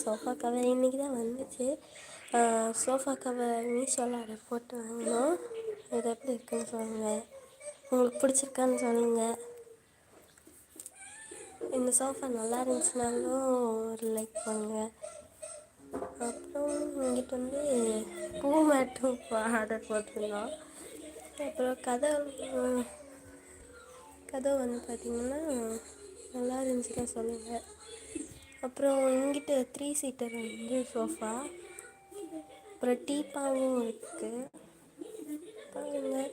Sofa cover இன்றைக்கி தான் வந்துச்சு. சோஃபா கவர் மீஷோவில் ஆர்டர் போட்டு வாங்கினோம். இது எப்படி இருக்குன்னு சொல்லுங்கள் உங்களுக்கு பிடிச்சிருக்கான்னு சொல்லுங்கள் இந்த சோஃபா நல்லா இருந்துச்சுனாலும் ஒரு லைக் பண்ணுங்கள் அப்புறம் இங்கிட்ட வந்து பூ மேட்டும் ஆர்டர் போட்டிருந்தோம். அப்புறம் கதை கதை வந்து பார்த்திங்கன்னா நல்லா இருந்துச்சுன்னா சொல்லுங்கள் அப்புறம் இங்கிட்ட த்ரீ சீட்டர் வந்து சோஃபா அப்புறம் டீப்பாவும் இருக்குது பாருங்கள்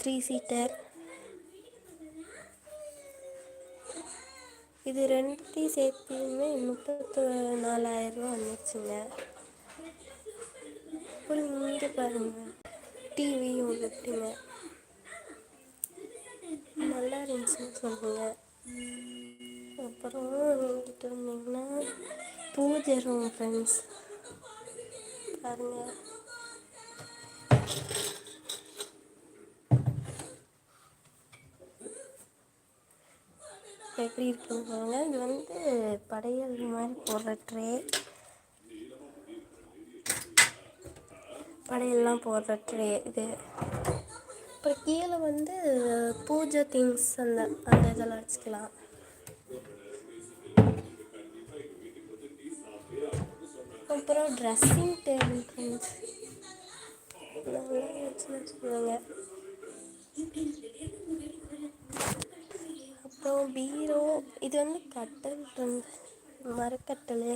த்ரீ சீட்டர் இது ரெண்டுத்தையும் சேர்த்துமே முப்பத்து நாலாயிரரூவா வந்துச்சுங்க அப்புறம் இங்கே பாருங்கள் டிவியும் இருக்குங்க. நல்லா இருந்துச்சுன்னு சொல்லுங்கள் அப்புறம் இங்கிட்ட வந்தீங்கன்னா பூஜை ரூம் ஃப்ரெண்ட்ஸ் பாருங்கள் எப்படி இருக்குன்னு பாருங்கள் இது வந்து படையல் மாதிரி போடுற ட்ரே படையெல்லாம் போடுற ட்ரே இது. அப்புறம் கீழே வந்து பூஜை திங்ஸ் அந்த அந்த இதெல்லாம் வச்சுக்கலாம். அப்புறம் ட்ரெஸ்ஸிங் டேபிள் ஃப்ரெண்ட்ஸ் வச்சுருவாங்க அப்புறம் பீரோ இது வந்து கட்டல் மரக்கட்டல்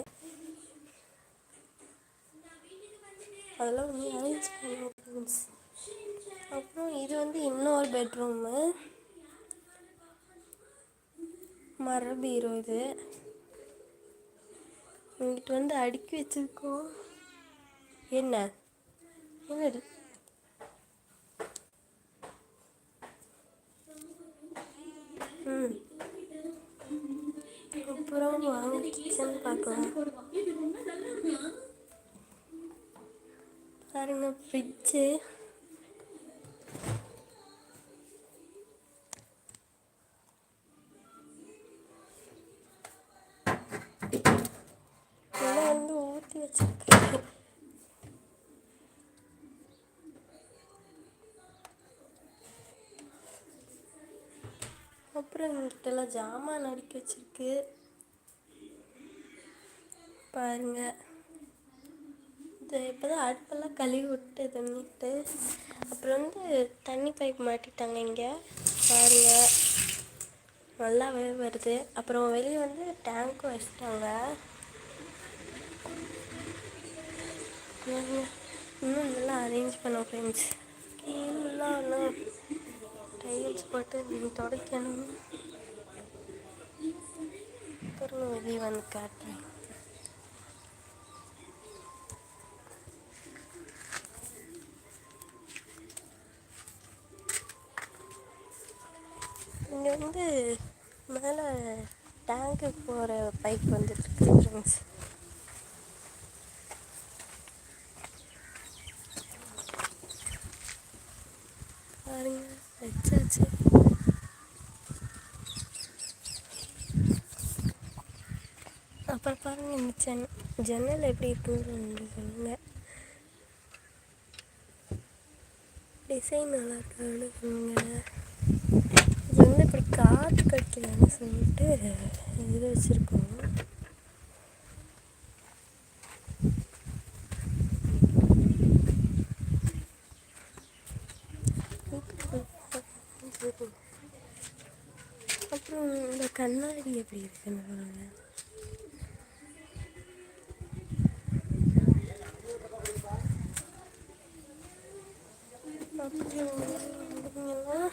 அதெல்லாம் வந்து அரேஞ்ச் பண்ணுவோம் ஃப்ரெண்ட்ஸ் அப்புறம் இது வந்து இன்னொரு பெட்ரூமு மர பீரோ இது இங்கிட்ட வந்து அடுக்கி வச்சிருக்கோம். என்ன? என்னது? ம். அப்புறம் வாங்க கிச்சன் பார்க்கலாம். பாருங்க ஃப்ரிட்ஜு ஜாமான் அடுக்கி வச்சிருக்கு. பாருங்க. இது இப்போ தான் அடுப்பெல்லாம் கழுவி விட்டு தண்ணிட்டு அப்புறம் வந்து தண்ணி பைப் மாட்டிட்டாங்க இங்கே. பாருங்க. நல்லாவே வருது. அப்புறம் வெளியே வந்து டேங்க்கும் வச்சிட்டாங்க. இன்னும் நல்லா அரேஞ்ச் பண்ணோம் ஃப்ரெண்ட்ஸ் கீழெலாம் இன்னும் டைல்ஸ் போட்டு துடைக்கணும். அப்புறம் வெளியே வந்து காட்டுறேன் இங்கே வந்து மேலே டேங்க்கு போகிற பைப் வந்துட்டுருக்கு ஃப்ரெண்ட்ஸ் பாருங்க வச்சாச்சு அப்புறம் பாருங்க இந்த ஜன் ஜன்னல் எப்படி இருக்குன்னு சொல்லுங்கள் டிசைன் நல்லா இருக்கான்னு சொல்லுங்கள் இது வந்து இப்படி காற்று கடிக்கலான்னு சொல்லிட்டு இது வச்சுருக்கோம். அப்புறம் இந்த கண்ணாடி எப்படி இருக்குன்னு சொல்லுங்க அப்புறம்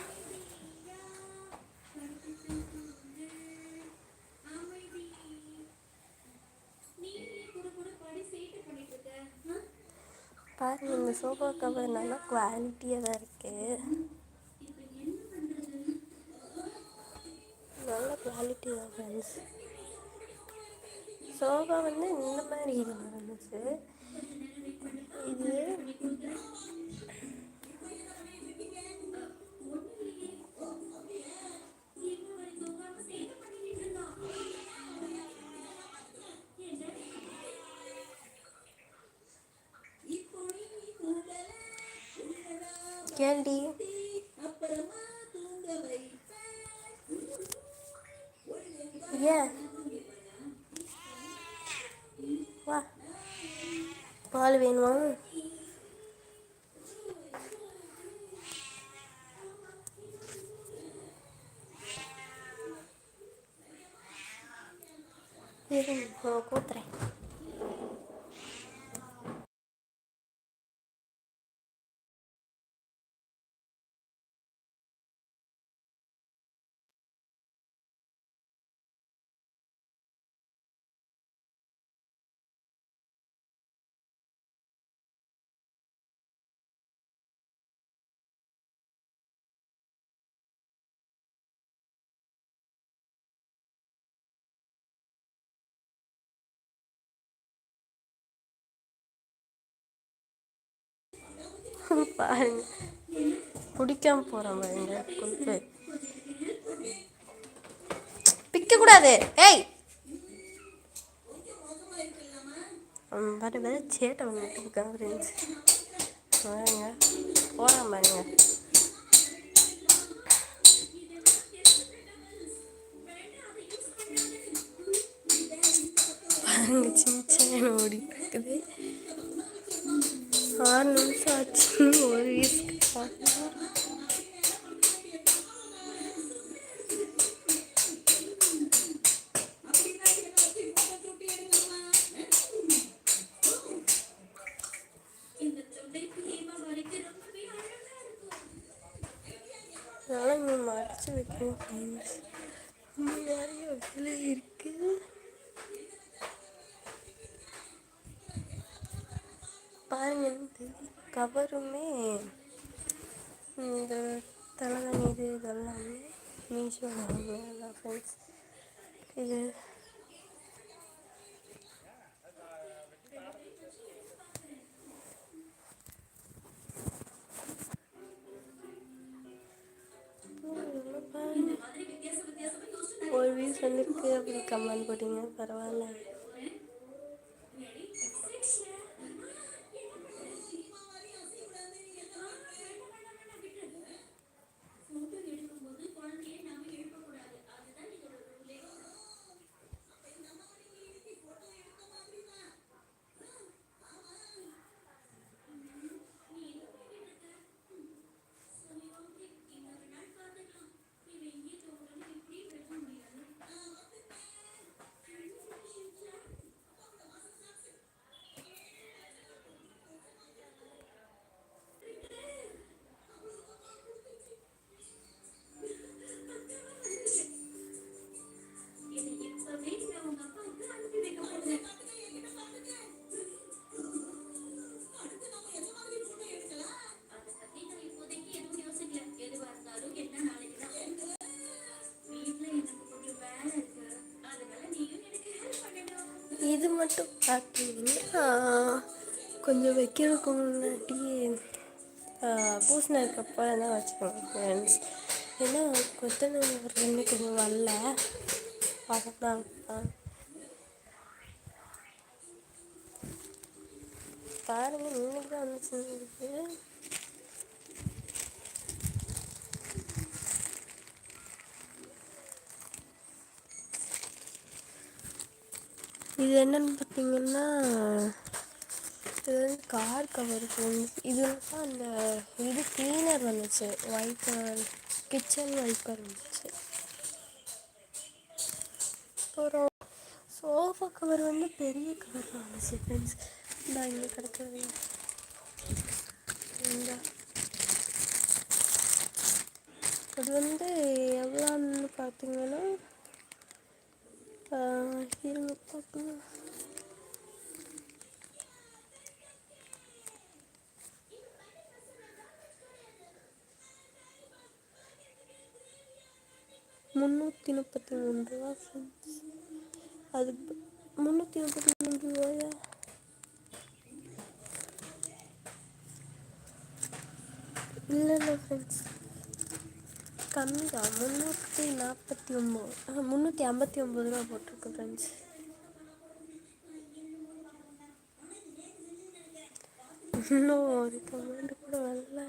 பாருங்க இந்த சோஃபா கவர் நல்லா குவாலிட்டியாக தான் இருக்குது நல்ல குவாலிட்டி தான் ஃப்ரெண்ட்ஸ் சோஃபா வந்து இந்த மாதிரி இருந்துச்சு. இது கேள்டி ஏன் வா பால் வேணுமா இருங்க பாருங்க. பிடிக்காம போகிறோம் பாருங்க கொழுப்பு பிக்கக்கூடாது. ஏய்! பாரு பாரு சேட்டை ஒன்று இருக்கான் ஃப்ரெண்ட்ஸ் பாருங்க. போகிறான் பாருங்க பாருங்க சின்ன சின்ன ஓடி இருக்குது. 还能再亲我一次吗？பாருங்கள் இந்த கவருமே இந்த தலைவன் இது இதெல்லாமே மீஷோ ஃப்ரெண்ட்ஸ் இது ஒரு வீஸ் வந்துருக்கு அப்படி கமெண்ட் போட்டீங்க பரவாயில்ல. இது மட்டும் பார்த்தீங்கன்னா கொஞ்சம் வைக்கிறதுக்கு முன்னாடி பூசின இருக்கப்போ தான் வச்சுக்கோங்க ஃப்ரெண்ட்ஸ் ஏன்னா கொத்தனை ஒரு கொஞ்சம் வரல. அதனால தான் பாருங்க இன்னைக்கு தான் வந்துச்சு இது என்னன்னு பார்த்தீங்கன்னா இது வந்து கார் கவர் இது வந்து அந்த இது க்ளீனர் வந்துச்சு. வைப்பர் கிச்சன் வைப்பர் வந்துச்சு. அப்புறம் சோஃபா கவர் வந்து பெரிய கவர் வந்துச்சு ஃப்ரெண்ட்ஸ் நான் இங்கே கிடக்குறது. அது வந்து எவ்வளோன்னு பார்த்தீங்கன்னா ஆஹ், இருங்க பார்க்கணும் முந்நூற்றி முப்பத்தி மூணு ரூபா ஃப்ரெண்ட்ஸ் அது முந்நூற்றி முப்பத்தி மூணு கம்மி தான் முந்நூற்றி நாற்பத்தி ஒம்பது முந்நூற்றி ஐம்பத்தி ஒம்பது ரூபா போட்டிருக்கு ஃப்ரெண்ட்ஸ் இன்னும் ஒரு கமெண்ட் கூட வரல.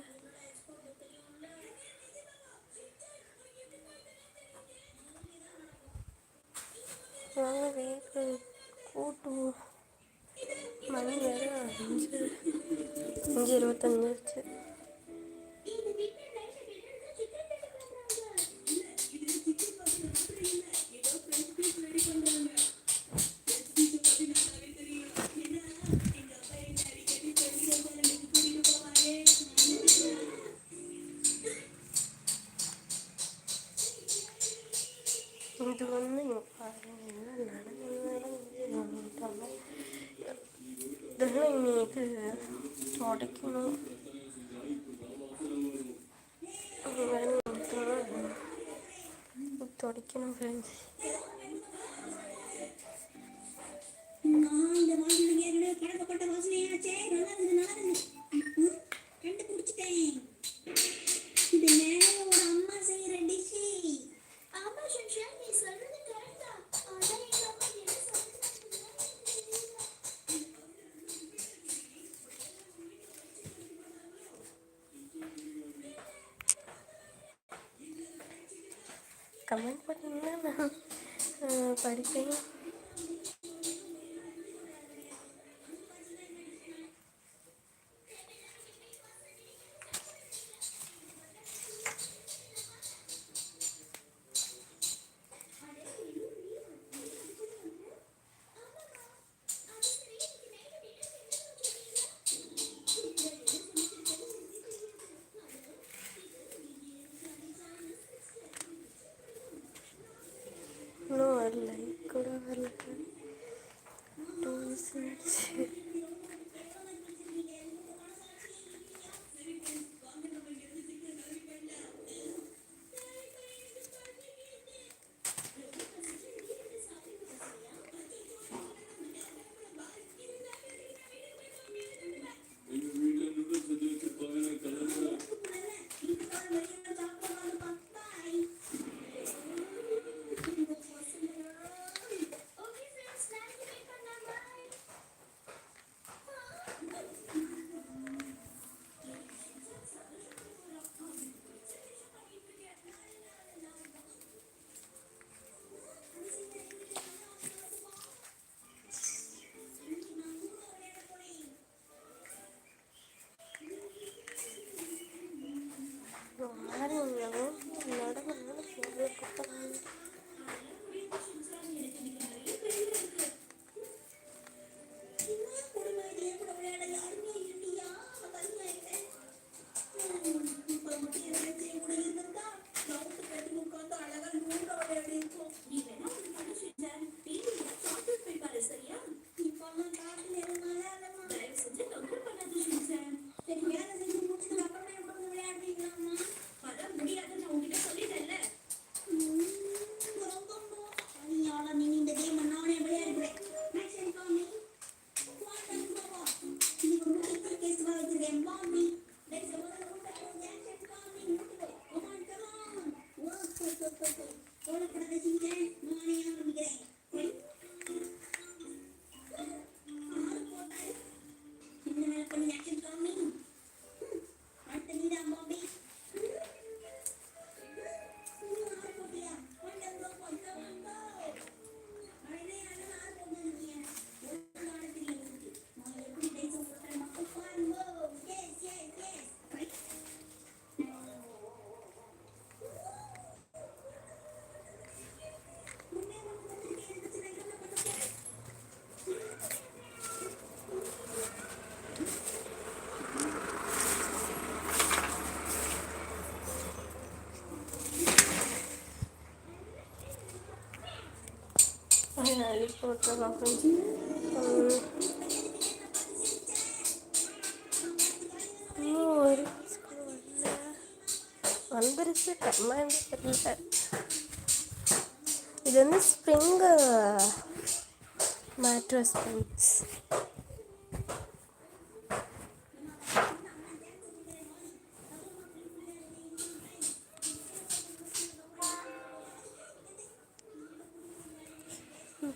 வாங்க கூட்டுவோம் மணி வேறு அஞ்சு அஞ்சு இருபத்தஞ்சாச்சு இது வந்து இங்க பாருங்க என்ன நடந்து இந்த வாசனை ஏற்கனவே பழக்கப்பட்ட வாசனையாச்சே நல்லா இருந்தது நல்லா இருந்தது. ம், கண்டுபிடிச்சிட்டேன் இது மேனோட அம்மா செய்யற டிஷ் ஆமா சன்ஷா நீ சொல்றது கரெக்ட் தான் எங்க அம்மா என்ன சொல்றாங்க கமெண்ட் பண்ணிங்கன்னா நான் படிப்பேன் அள்ளி போட்டுடலாம் ஃப்ரெண்ட்ஸ் இன்னும் ஒரு piece கூட வரல வந்துருச்சு கம்மா தெரியல இது வந்து ஸ்ப்ரிங்கு மேட்ரஸ் ஃப்ரெண்ட்ஸ்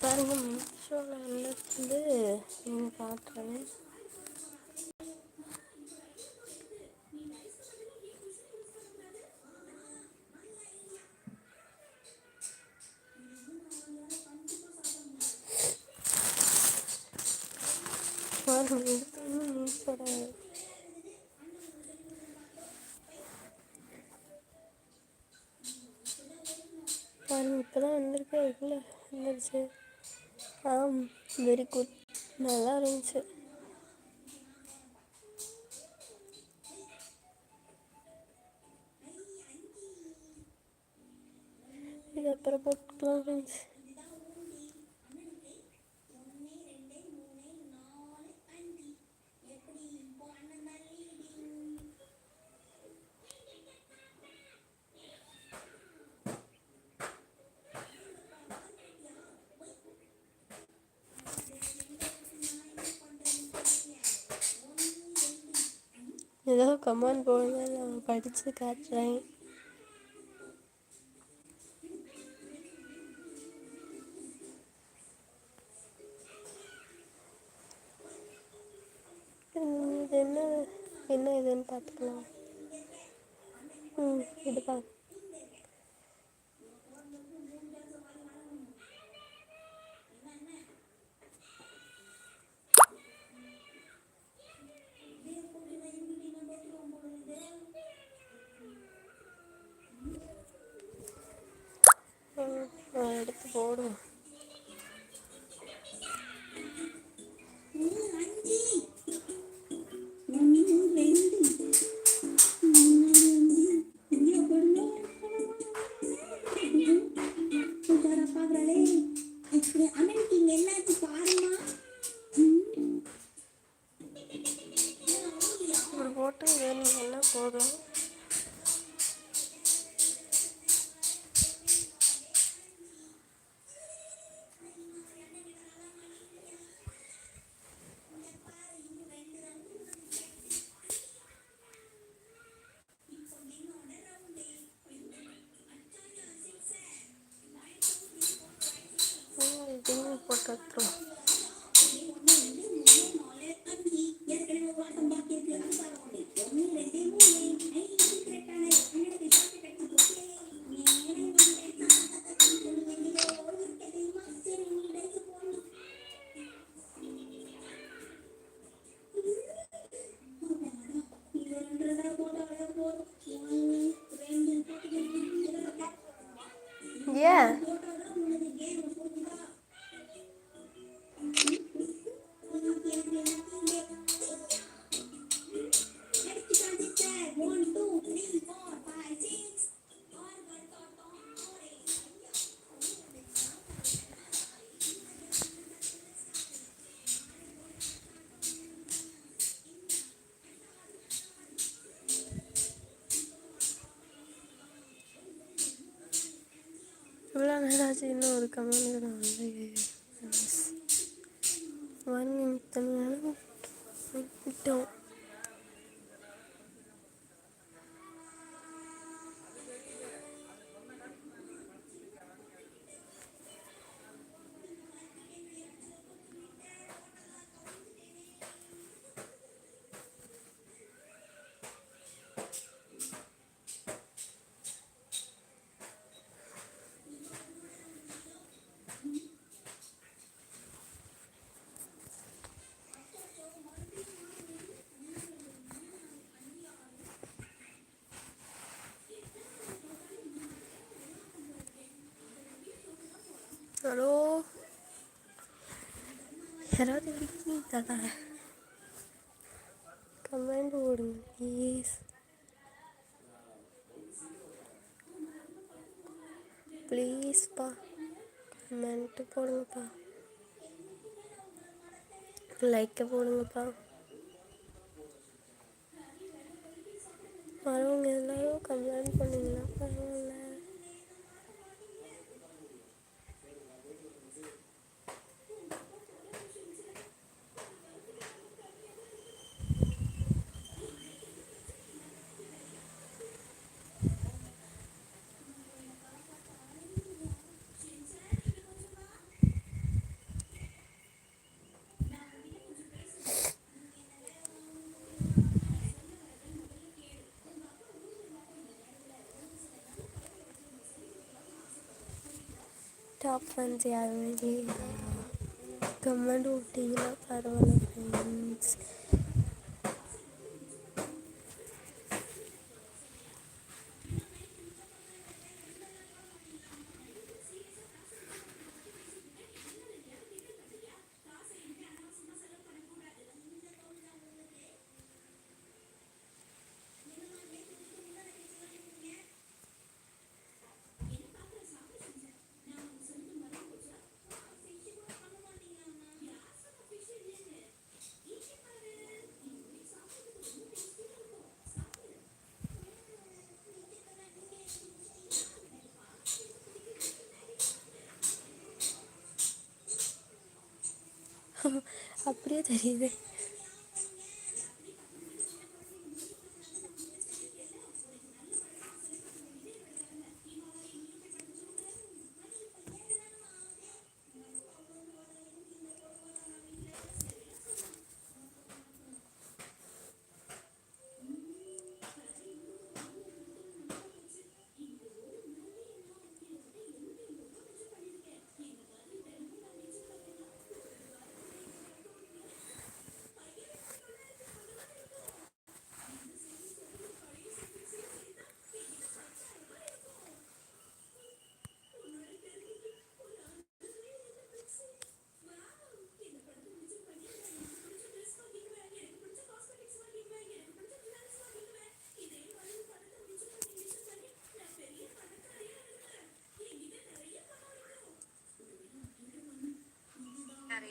பாருங்கள் மீஷோவில் வந்து நீங்கள் காட்டுறேன் இது அப்புறம் போட்டுக்கலாம் ஏதோ கமெண்ட் போடுறத நான் படித்து காட்டுறேன் என்ன இதுன்னு பார்த்துக்கலாம். ம் இது பார்க்க 说的。இவ்வளோ நேரம் ஆச்சு இன்னும் ஒரு கமெண்ட் நான் வந்து வன் நிமித்தம் விட்டோம் चलो കമന്റ് കൊടുങ്ങ പ്ലീസ് പ്ലീസ് പാ കമന്റ് പോടുങ്ങപ്പാ ലൈക്ക് പോടുങ്ങപ്പാ టాప్ ఫన్స్ యావరేజ్ కమెంట్ కొట్టిన పర్వాలేదు ఫ్రెండ్స్ அப்படியே தெரியுது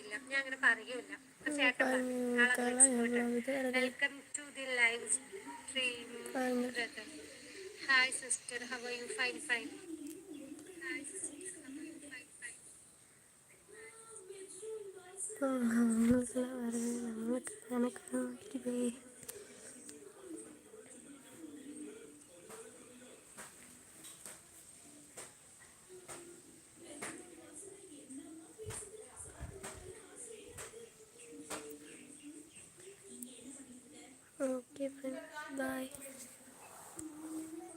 പറയില്ല. ഞാൻ അങ്ങനെ പറയൂല welcome to the live stream fine hi sister how are you fine fine നമ്മൾ കണക്കാക്കിയേ